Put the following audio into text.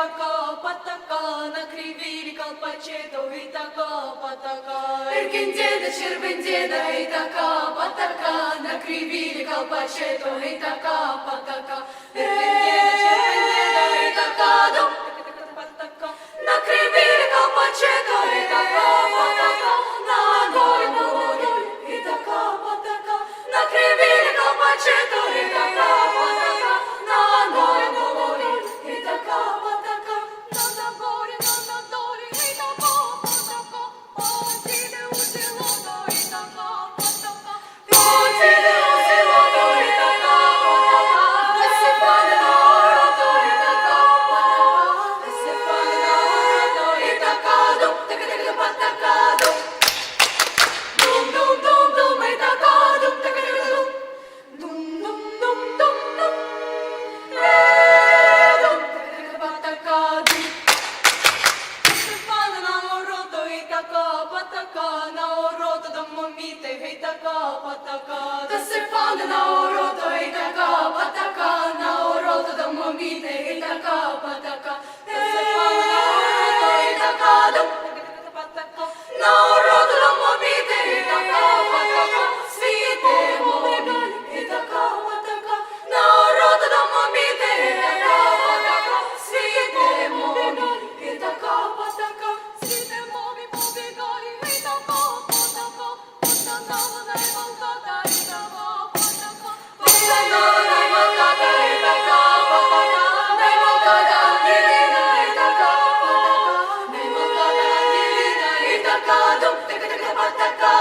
така, патака, на кривілі колпачетов і така, патака. Еркін деда, червен деда і така, патака, на кривілі колпачетов і така. така, патака, та се на орота. பத்தாதும் திகு திகு பத்தக்கா